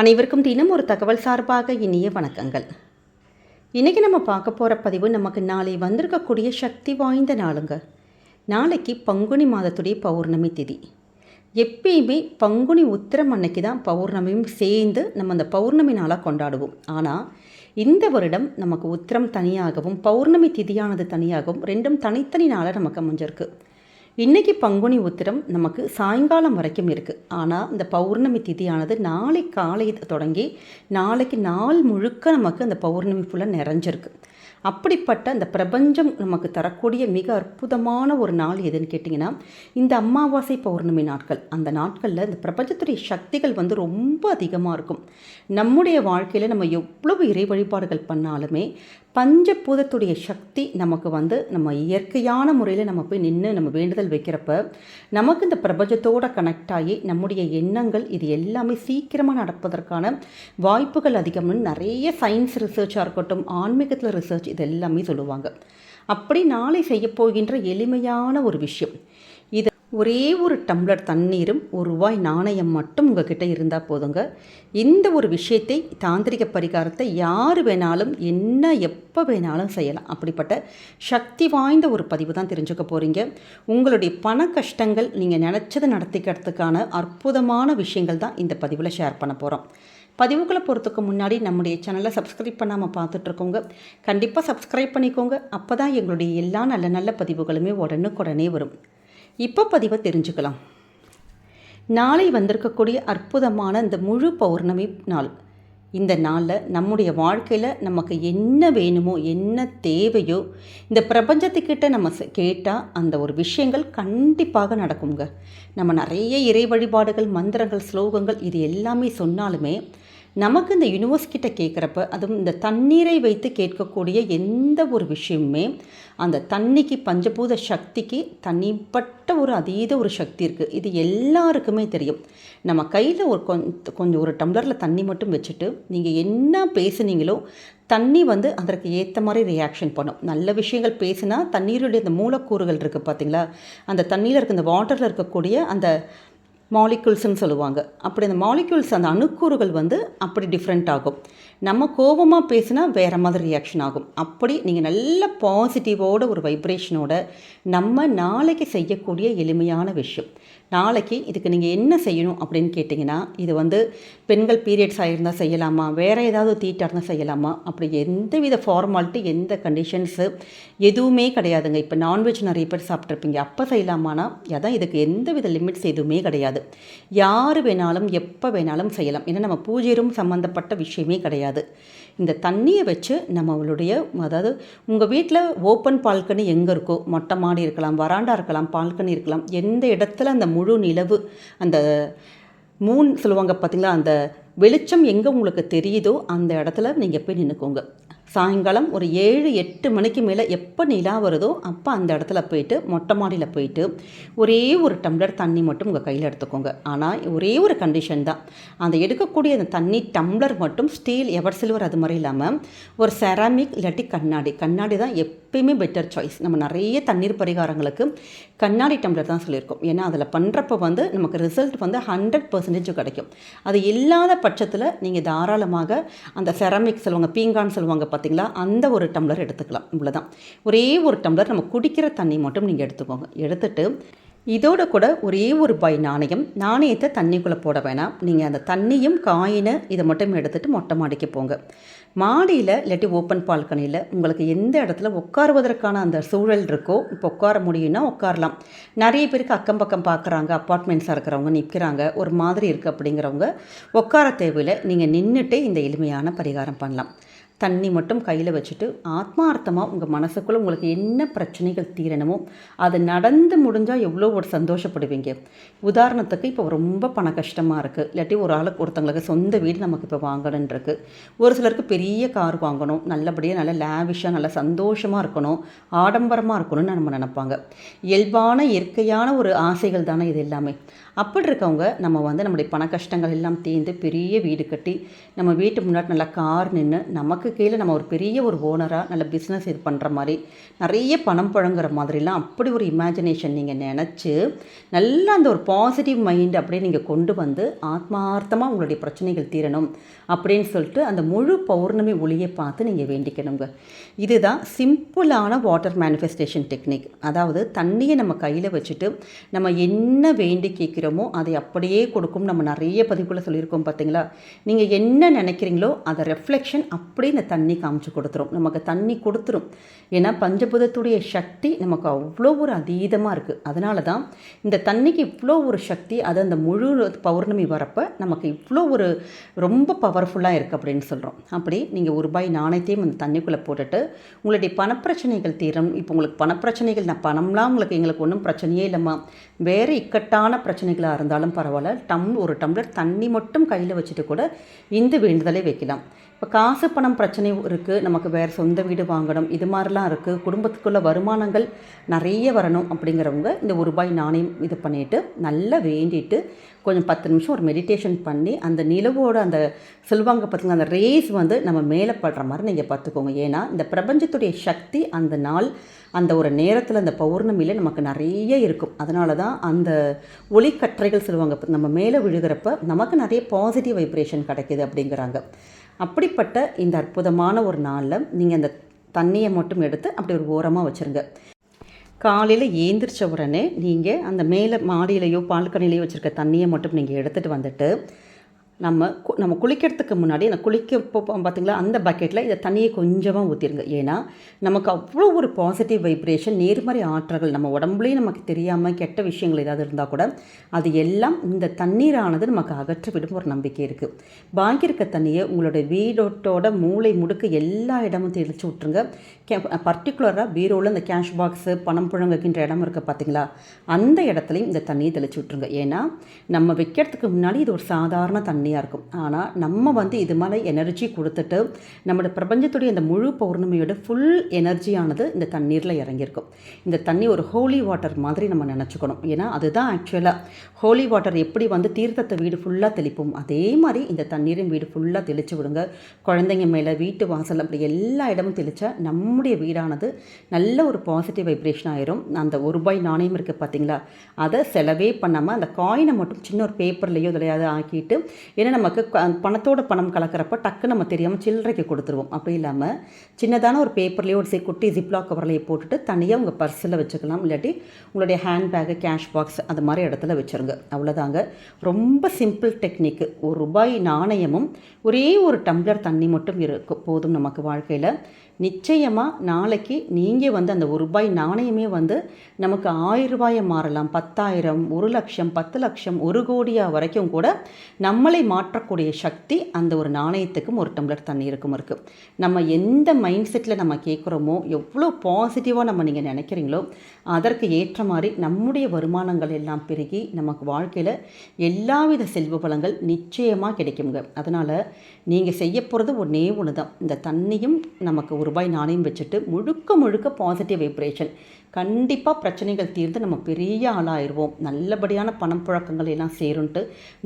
அனைவருக்கும் தினம் ஒரு தகவல் சார்பாக இனிய வணக்கங்கள். இன்றைக்கி நம்ம பார்க்க போகிற பதிவு நமக்கு நாளை வந்திருக்கக்கூடிய சக்தி வாய்ந்த நாளுங்க. நாளைக்கு பங்குனி மாதத்துடைய பௌர்ணமி திதி. எப்பயுமே பங்குனி உத்திரம் அன்னைக்கு தான் பௌர்ணமியும் சேர்ந்து நம்ம அந்த பௌர்ணமி நாளாக கொண்டாடுவோம். ஆனால் இந்த வருடம் நமக்கு உத்திரம் தனியாகவும் பௌர்ணமி திதியானது தனியாகவும் ரெண்டும் தனித்தனி நாளாக நமக்கு அமைஞ்சிருக்கு. இன்றைக்கி பங்குனி உத்திரம் நமக்கு சாயங்காலம் வரைக்கும் இருக்குது ஆனால் இந்த பௌர்ணமி திதியானது நாளை காலை தொடங்கி நாளைக்கு நாள் முழுக்க நமக்கு அந்த பௌர்ணமி ஃபுல்லாக நிறைஞ்சிருக்கு. அப்படிப்பட்ட அந்த பிரபஞ்சம் நமக்கு தரக்கூடிய மிக அற்புதமான ஒரு நாள் எதுன்னு கேட்டிங்கன்னா இந்த அமாவாசை பௌர்ணமி நாட்கள். அந்த நாட்களில் இந்த பிரபஞ்சத்துடைய சக்திகள் வந்து ரொம்ப அதிகமாக இருக்கும். நம்முடைய வாழ்க்கையில் நம்ம எவ்வளவு இறை வழிபாடுகள் பண்ணாலுமே பஞ்சபூதத்துடைய சக்தி நமக்கு வந்து நம்ம இயற்கையான முறையில் நம்ம போய் நின்று நம்ம வேண்டுதல் வைக்கிறப்ப நமக்கு இந்த பிரபஞ்சத்தோட கனெக்ட் ஆகி நம்முடைய எண்ணங்கள் இது எல்லாமே சீக்கிரமாக நடப்பதற்கான வாய்ப்புகள் அதிகம்னு நிறைய சயின்ஸ் ரிசர்ச்சாக இருக்கட்டும் ஆன்மீகத்தில் ரிசர்ச் இது எல்லாமே சொல்லுவாங்க. அப்படி நாளை செய்யப்போகின்ற எளிமையான ஒரு விஷயம். ஒரே ஒரு டம்ளர் தண்ணீரும் ஒரு ரூபாய் நாணயம் மட்டும் உங்ககிட்ட இருந்தால் போதுங்க. இந்த ஒரு விஷயத்தை தாந்திரிக பரிகாரத்தை யார் வேணாலும் என்ன எப்போ வேணாலும் செய்யலாம். அப்படிப்பட்ட சக்தி வாய்ந்த ஒரு பதிவு தான் தெரிஞ்சுக்க போகிறீங்க உங்களுடைய பண கஷ்டங்கள் நீங்கள் நினச்சதை நடத்திக்கிறதுக்கான அற்புதமான விஷயங்கள் தான் இந்த பதிவில் ஷேர் பண்ண போகிறோம் பதிவுகளை போகிறதுக்கு முன்னாடி நம்முடைய சேனலை சப்ஸ்கிரைப் பண்ணாமல் பார்த்துட்ருக்கோங்க. கண்டிப்பாக சப்ஸ்கிரைப் பண்ணிக்கோங்க. அப்போ தான் எங்களுடைய எல்லா நல்ல நல்ல பதிவுகளுமே உடனுக்குடனே வரும். இப்போ பதிவை தெரிஞ்சுக்கலாம். நாளை வந்திருக்கக்கூடிய அற்புதமான இந்த முழு பௌர்ணமி நாள். இந்த நாளில் நம்முடைய வாழ்க்கையில் நமக்கு என்ன வேணுமோ என்ன தேவையோ இந்த பிரபஞ்சத்துக்கிட்ட நம்ம கேட்டால் அந்த ஒரு விஷயங்கள் கண்டிப்பாக நடக்குங்க நம்ம நிறைய இறை வழிபாடுகள் மந்திரங்கள் ஸ்லோகங்கள் இது எல்லாமே சொன்னாலுமே நமக்கு இந்த யூனிவர்ஸ் கிட்ட கேட்குறப்ப அதுவும் இந்த தண்ணீரை வைத்து கேட்கக்கூடிய எந்த ஒரு விஷயமுமே அந்த தண்ணிக்கு பஞ்சபூத சக்திக்கு தனிப்பட்ட ஒரு அதீத ஒரு சக்தி இருக்குது இது எல்லாருக்குமே தெரியும். நம்ம கையில் ஒரு கொஞ்சம் கொஞ்சம் ஒரு டம்ளரில் தண்ணி மட்டும் வச்சுட்டு நீங்கள் என்ன பேசுனீங்களோ தண்ணி வந்து அதற்கு ஏற்ற மாதிரி ரியாக்ஷன் பண்ணும். நல்ல விஷயங்கள் பேசினா தண்ணீருடைய அந்த மூலக்கூறுகள் இருக்குது பார்த்தீங்களா அந்த தண்ணியில் இருக்க இந்த வாட்டரில் இருக்கக்கூடிய அந்த மாலிக்யூல்ஸ்னு சொல்லுவாங்க. அப்படி அந்த மாலிக்யூல்ஸ் அந்த அணுக்கூறுகள் வந்து அப்படி டிஃப்ரெண்ட் ஆகும். நம்ம கோபமாக பேசினா வேறு மாதிரி ரியாக்ஷன் ஆகும். அப்படி நீங்கள் நல்ல பாசிட்டிவோட ஒரு வைப்ரேஷனோட நம்ம நாளைக்கு செய்யக்கூடிய எளிமையான விஷயம். நாளைக்கு இதுக்கு நீங்கள் என்ன செய்யணும் அப்படின்னு கேட்டிங்கன்னா இது வந்து பெண்கள் பீரியட்ஸ் ஆகியிருந்தால் செய்யலாமா? வேறு ஏதாவது தீட்டாக இருந்தால் செய்யலாமா? அப்படி எந்த வித ஃபார்மாலிட்டி எந்த கண்டிஷன்ஸு எதுவுமே கிடையாதுங்க. இப்போ நான்வெஜ் நிறைய பேர் சாப்பிட்ருப்பீங்க அப்போ செய்யலாமானா? அதான் இதுக்கு எந்த வித லிமிட்ஸ் எதுவுமே கிடையாது. யார் வேணாலும் எப்போ வேணாலும் செய்யலாம். ஏன்னா நம்ம பூஜையும் சம்மந்தப்பட்ட விஷயமே கிடையாது. இந்த தண்ணியை வச்சு நம்மளுடைய அதாவது உங்கள் வீட்டில் ஓப்பன் பால்கனி எங்கே இருக்கோ மொட்டை மாடி இருக்கலாம் வராண்டா இருக்கலாம் பால்கனி இருக்கலாம் எந்த இடத்துல அந்த முழு நிலவு அந்த மூன் சொல்லுவாங்க பார்த்தீங்களா அந்த வெளிச்சம் எங்கே உங்களுக்கு தெரியுதோ அந்த இடத்துல நீங்கள் போய் நின்றுக்கோங்க சாயங்காலம் ஒரு ஏழு எட்டு மணிக்கு மேலே எப்போ நிலா வருதோ அப்போ அந்த இடத்துல போயிட்டு மொட்டை மாடியில் போயிட்டு ஒரே ஒரு டம்ளர் தண்ணி மட்டும் உங்கள் கையில் எடுத்துக்கோங்க. ஆனால் ஒரே ஒரு கண்டிஷன் தான். அந்த எடுக்கக்கூடிய அந்த தண்ணி டம்ளர் மட்டும் ஸ்டீல் எவர் சில்வர் அது மாதிரி இல்லாமல் ஒரு செராமிக் இல்லாட்டி கண்ணாடி. கண்ணாடி தான் எப்பயுமே பெட்டர் சாய்ஸ் நம்ம நிறைய தண்ணீர் பரிகாரங்களுக்கு கண்ணாடி டம்ளர் தான் சொல்லியிருக்கோம். ஏன்னா அதில் பண்ணுறப்ப வந்து நமக்கு ரிசல்ட் வந்து ஹண்ட்ரட் பர்சன்டேஜ் கிடைக்கும். அது இல்லாத பட்சத்தில் நீங்கள் தாராளமாக அந்த செராமிக் சொல்லுவாங்க பீங்கான் சொல்லுவாங்க பார்த்தீங்களா அந்த ஒரு டம்ளர் எடுத்துக்கலாம். இவ்வளோதான் ஒரே ஒரு டம்ளர் நம்ம குடிக்கிற தண்ணி மட்டும் நீங்கள் எடுத்துக்கோங்க. எடுத்துகிட்டு இதோட கூட ஒரே ஒரு பாய் நாணயம் நாணயத்தை தண்ணிக்குள்ளே போட வேணாம். நீங்கள் அந்த தண்ணியும் காயினை இதை மட்டும் எடுத்துகிட்டு மொட்டை மாடிக்கு போங்க. மாடியில் இல்லாட்டி ஓப்பன் பால்கனியில் உங்களுக்கு எந்த இடத்துல உட்காருவதற்கான அந்த சூழல் இருக்கோ இப்போ உட்கார முடியும்னா உட்காரலாம். நிறைய பேருக்கு அக்கம் பக்கம் பார்க்குறாங்க அப்பார்ட்மெண்ட்ஸாக இருக்கிறவங்க நிற்கிறாங்க ஒரு மாதிரி இருக்குது அப்படிங்கிறவங்க உட்கார தேவையில்லை. நீங்கள் நின்றுட்டே இந்த எளிமையான பரிகாரம் பண்ணலாம். தண்ணி மட்டும் கையில் வச்சுட்டு ஆத்மார்த்தமாக உங்கள் மனசுக்குள்ளே உங்களுக்கு என்ன பிரச்சனைகள் தீரணுமோ அது நடந்து முடிஞ்சால் எவ்வளோ ஒரு சந்தோஷப்படுவீங்க. உதாரணத்துக்கு இப்போ ரொம்ப பண கஷ்டமாக இருக்குது இல்லாட்டி ஒரு ஆளுக்கு ஒருத்தங்களுக்கு சொந்த வீடு நமக்கு இப்போ வாங்கணுன்னு ஒரு சிலருக்கு பெரிய கார் வாங்கணும். நல்லபடியாக நல்ல லேவிஷாக நல்ல சந்தோஷமாக இருக்கணும். ஆடம்பரமாக இருக்கணும்னு நம்ம நினப்பாங்க. இயல்பான இயற்கையான ஒரு ஆசைகள் தானே இது எல்லாமே. அப்படி இருக்கவங்க நம்ம வந்து நம்முடைய பண கஷ்டங்கள் எல்லாம் தீர்ந்து பெரிய வீடு கட்டி நம்ம வீட்டு முன்னாடி நல்லா கார் நின்று நமக்கு கீழே நம்ம ஒரு பெரிய ஒரு ஓனராக நல்ல பிஸ்னஸ் இது பண்ணுற மாதிரி நிறைய பணம் புழங்குற மாதிரிலாம் அப்படி ஒரு இமேஜினேஷன் நீங்கள் நினச்சி நல்லா அந்த ஒரு பாசிட்டிவ் மைண்ட் அப்படியே நீங்கள் கொண்டு வந்து ஆத்மார்த்தமாக உங்களுடைய பிரச்சனைகள் தீரணும் அப்படின்னு சொல்லிட்டு அந்த முழு பௌர்ணமி ஒளியை பார்த்து நீங்கள் வேண்டிக்கணுங்க. இதுதான் சிம்பிளான வாட்டர் மேனிஃபெஸ்டேஷன் டெக்னிக் அதாவது தண்ணியை நம்ம கையில் வச்சுட்டு நம்ம என்ன வேண்டி கேட்குறோமோ அதை அப்படியே கொடுக்கும். நம்ம நிறைய பதிவுகளை சொல்லியிருக்கோம் பார்த்தீங்களா? நீங்கள் என்ன நினைக்கிறீங்களோ அதை ரெஃப்ளெக்ஷன் அப்படியே இந்த தண்ணி காமிச்சு கொடுத்துரும். நமக்கு தண்ணி கொடுத்துரும். ஏன்னா பஞ்சபூதத்துடைய சக்தி நமக்கு அவ்வளோ ஒரு அதீதமாக இருக்குது அதனால தான் இந்த தண்ணிக்கு இவ்வளோ ஒரு சக்தி அது அந்த முழு பௌர்ணமி வரப்போ நமக்கு இவ்வளோ ஒரு ரொம்ப பவர்ஃபுல்லாக இருக்குது அப்படின்னு சொல்கிறோம் அப்படி நீங்கள் ஒரு ரூபாய் நாணயத்தையும் அந்த தண்ணிக்குள்ளே போட்டுட்டு உங்களுடைய பணப்பிரச்சனைகள் தீரும். இப்போ உங்களுக்கு பணப்பிரச்சனைகள் நான் பணம்லாம் உங்களுக்கு எங்களுக்கு ஒன்றும் பிரச்சனையே இல்லைம்மா. வேறு இக்கட்டான பிரச்சனைகளாக இருந்தாலும் பரவாயில்ல. டம் ஒரு டம்ளர் தண்ணி மட்டும் கையில் வச்சுட்டு கூட இந்த வேண்டுதலை வைக்கலாம். இப்போ காசு பணம் பிரச்சனை இருக்குது நமக்கு வேறு சொந்த வீடு வாங்கணும். இது மாதிரிலாம் இருக்குது குடும்பத்துக்குள்ள வருமானங்கள் நிறைய வரணும் அப்படிங்கிறவங்க இந்த ஒரு ரூபாய் நாணயம் இது பண்ணிவிட்டு நல்லா வேண்டிட்டு கொஞ்சம் பத்து நிமிஷம் ஒரு மெடிடேஷன் பண்ணி அந்த நிலவோட அந்த சொல்லுவாங்க பார்த்திங்கன்னா அந்த ரேஸ் வந்து நம்ம மேலே படுற மாதிரி நீங்கள் பார்த்துக்கோங்க. ஏன்னா இந்த பிரபஞ்சத்துடைய சக்தி அந்த நாள் அந்த ஒரு நேரத்தில் அந்த பௌர்ணமியில் நமக்கு நிறைய இருக்கும். அதனால தான் அந்த ஒளிக்கற்றைகள் சொல்லுவாங்க நம்ம மேலே விழுகிறப்ப நமக்கு நிறைய பாசிட்டிவ் வைப்ரேஷன் கிடைக்கிது அப்படிங்கிறாங்க. அப்படிப்பட்ட இந்த அற்புதமான ஒரு நாளில் நீங்கள் அந்த தண்ணியை மட்டும் எடுத்து அப்படி ஒரு ஓரமாக வச்சுருங்க. காலையில் ஏந்திரிச்ச உடனே நீங்கள் அந்த மேலே மாடியிலையோ பால்கனிலையோ வச்சுருக்க தண்ணியை மட்டும் நீங்கள் எடுத்துகிட்டு வந்துட்டு நம்ம நம்ம குளிக்கிறதுக்கு முன்னாடி அந்த குளிக்க பார்த்திங்களா அந்த பக்கெட்டில் இந்த தண்ணியை கொஞ்சமாக ஊற்றிருங்க ஏன்னா நமக்கு அவ்வளோ ஒரு பாசிட்டிவ் வைப்ரேஷன் நேர்மறை ஆற்றல்கள் நம்ம உடம்புலேயும் நமக்கு தெரியாமல் கெட்ட விஷயங்கள் ஏதாவது இருந்தால் கூட அது எல்லாம் இந்த தண்ணீரானது நமக்கு அகற்ற விடும் ஒரு நம்பிக்கை இருக்குது பாக்கி இருக்க தண்ணியை உங்களுடைய வீடோட்டோட மூளை முடுக்கு எல்லா இடமும் தெளித்து விட்ருங்க கே பர்டிகுலராக பீரோவில் இந்த கேஷ் பாக்ஸு பணம் புழங்குகின்ற இடம் இருக்குது பார்த்தீங்களா அந்த இடத்துலையும் இந்த தண்ணியை தெளித்து விட்ருங்க ஏன்னா நம்ம வைக்கிறதுக்கு முன்னாடி இது ஒரு சாதாரண தண்ணி. தண்ணியாக இருக்கும். ஆனால் நம்ம வந்து இது மாதிரி எனர்ஜி கொடுத்துட்டு நம்மளோட பிரபஞ்சத்துடைய இந்த முழு பௌர்ணமியோட ஃபுல் எனர்ஜியானது இந்த தண்ணீரில் இறங்கியிருக்கும். இந்த தண்ணி ஒரு ஹோலி வாட்டர் மாதிரி நம்ம நினச்சிக்கணும். ஏன்னா அதுதான் ஆக்சுவலாக ஹோலி வாட்டர் எப்படி வந்து தீர்த்தத்தை வீடு ஃபுல்லாக தெளிப்போம் அதே மாதிரி இந்த தண்ணீரும் வீடு ஃபுல்லாக தெளித்து விடுங்க. குழந்தைங்க மேலே வீட்டு வாசல் அப்படி எல்லா இடமும் தெளித்தா நம்முடைய வீடானது நல்ல ஒரு பாசிட்டிவ் வைப்ரேஷன் ஆயிரும். அந்த ஒரு ரூபாய் நாணயம் இருக்குது பார்த்தீங்களா அதை செலவே பண்ணாமல் அந்த காயினை மட்டும் சின்ன ஒரு பேப்பர்லேயோ இதில் ஆக்கிட்டு ஏன்னா நமக்கு பணத்தோட பணம் கலக்கிறப்ப டக்கு நம்ம தெரியாமல் சில்லறைக்கு கொடுத்துருவோம். அப்படி இல்லாமல் சின்னதான ஒரு பேப்பர்லேயோ ஒரு குட்டி ஜிப்லாக் கவர்லேயே போட்டுட்டு தனியாக உங்கள் பர்ஸில் வச்சுக்கலாம். இல்லாட்டி உங்களுடைய ஹேண்ட்பேக்கு கேஷ் பாக்ஸ் அது மாதிரி இடத்துல வச்சுருங்க. அவ்வளோதாங்க ரொம்ப சிம்பிள் டெக்னிக்கு ஒரு ரூபாய் நாணயமும் ஒரே ஒரு டம்ளர் தண்ணி மட்டும் இருக்கும். போதும் நமக்கு வாழ்க்கையில். நிச்சயமாக நாளைக்கு நீங்கள் வந்து அந்த ஒரு ரூபாய் நாணயமே வந்து நமக்கு ஆயிரம் ரூபாயை மாறலாம். பத்தாயிரம் ஒரு லட்சம் பத்து லட்சம் ஒரு கோடியாக வரைக்கும் கூட நம்மளை மாற்றக்கூடிய சக்தி அந்த ஒரு நாணயத்துக்கும் ஒரு டம்ளர் தண்ணீருக்கும் இருக்குது நம்ம எந்த மைண்ட் செட்டில் நம்ம கேட்குறோமோ எவ்வளோ பாசிட்டிவாக நம்ம நீங்கள் நினைக்கிறீங்களோ அதற்கு ஏற்ற மாதிரி நம்முடைய வருமானங்கள் எல்லாம் பெருகி நமக்கு வாழ்க்கையில் எல்லாவித செல்வ பலங்கள் நிச்சயமாக கிடைக்குங்க. அதனால் நீங்கள் செய்ய போகிறது ஒன்றே ஒன்று தான் இந்த தண்ணியும் நமக்கு ஒரு ரூபாய் நாணயம் வச்சுட்டு முழுக்க முழுக்க பாசிட்டிவ் வைப்ரேஷன் கண்டிப்பாக பிரச்சனைகள் தீர்ந்து நம்ம பெரிய ஆளாயிருவோம். நல்லபடியான பணம் புழக்கங்கள் எல்லாம் சேரும்ன்ட்டு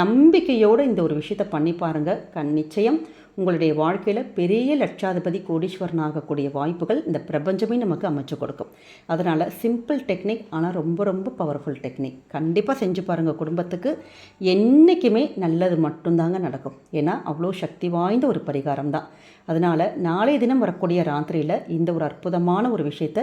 நம்பிக்கையோடு இந்த ஒரு விஷயத்தை பண்ணி பாருங்கள் கண் நிச்சயம் உங்களுடைய வாழ்க்கையில் பெரிய லட்சாதிபதி கோடீஸ்வரன் ஆகக்கூடிய வாய்ப்புகள் இந்த பிரபஞ்சமே நமக்கு அமைச்சு கொடுக்கும். அதனால் சிம்பிள் டெக்னிக் ஆனால் ரொம்ப ரொம்ப பவர்ஃபுல் டெக்னிக் கண்டிப்பாக செஞ்சு பாருங்கள் குடும்பத்துக்கு. என்றைக்குமே நல்லது மட்டும்தாங்க நடக்கும். ஏன்னா அவ்வளோ சக்தி வாய்ந்த ஒரு பரிகாரம் தான் அதனால் நாளைய தினம் வரக்கூடிய ராத்திரியில் இந்த ஒரு அற்புதமான ஒரு விஷயத்தை